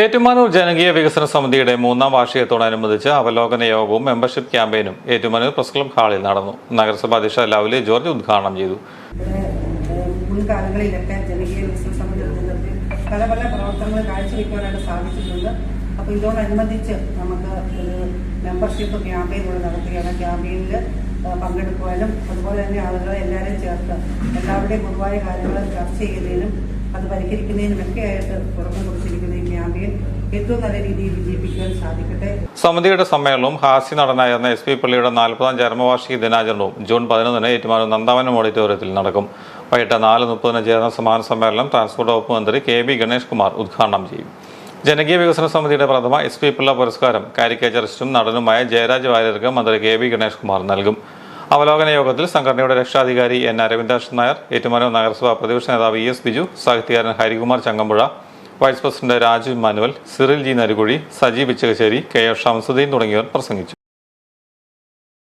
ഏറ്റുമാനൂർ ജനകീയ വികസന സമിതിയുടെ മൂന്നാം വാർഷികത്തോടനുബന്ധിച്ച് അവലോകന യോഗവും മെമ്പർഷിപ്പ് ക്യാമ്പയിനും ഏറ്റുമാനൂർ പ്രസ് ക്ലബ് ഹാളിൽ നടന്നു. നഗരസഭാ അധ്യക്ഷ ലവ്ലി ജോർജ് ഉദ്ഘാടനം ചെയ്തു. മുൻകാലങ്ങളിലൊക്കെ ജനകീയ വികസന സമിതി പല പല പ്രവർത്തനങ്ങൾ കാഴ്ചവെക്കുവാനായിട്ട് സാധിച്ചിട്ടുണ്ട്. അപ്പോൾ ഇതോടനുബന്ധിച്ച് നമുക്ക് ഒരു മെമ്പർഷിപ്പ് ക്യാമ്പയിൻ കൂടെ നടത്തുകയാണ് ക്യാമ്പയിനിൽ പങ്കെടുക്കുവാനും അതുപോലെ തന്നെ ആളുകളെ എല്ലാവരെയും ചേർത്ത് എല്ലാവരുടെയും പൊതുവായ കാര്യങ്ങൾ ചർച്ച ചെയ്യുന്നതിനും അത് പരിഹരിക്കുന്നതിനും ഒക്കെ ആയിട്ട് സാധിക്കട്ടെ. സമിതിയുടെ സമ്മേളനവും ഹാസ്യ നടനായിരുന്ന എസ് പി പള്ളിയുടെ നാൽപ്പതാം ചരമവാർഷിക ദിനാചരണവും ജൂൺ പതിനൊന്നിന് ഏറ്റുമാനൂർ നന്ദാവനം ഓഡിറ്റോറിയത്തിൽ നടക്കും. വൈകിട്ട് നാല് മുപ്പതിന് ചേർന്ന സമാന സമ്മേളനം ട്രാൻസ്പോർട്ട് വകുപ്പ് മന്ത്രി കെ ബി ഗണേഷ് കുമാർ ഉദ്ഘാടനം ചെയ്യും. ജനകീയ വികസന സമിതിയുടെ പ്രഥമ എസ് പി പിള്ള പുരസ്കാരം കാരിക്കേച്ചറിസ്റ്റും നടനുമായ ജയരാജ് വാര്യർക്ക് മന്ത്രി കെ ബി ഗണേഷ് കുമാർ നൽകും. അവലോകന യോഗത്തിൽ സംഘടനയുടെ രക്ഷാധികാരി എൻ അരവിന്ദാഷൻ നായർ ഏറ്റുമാനൂർ നഗരസഭാ പ്രതിപക്ഷ നേതാവ് ഇ എസ് ബിജു സാഹിത്യകാരൻ Harikumar Changampuzha vice president Raju Manuel Cyril G Narukuzhi Sajeev Vichakassery K S Shamsuddin തുടങ്ങിയവർ പ്രസംഗിച്ചു.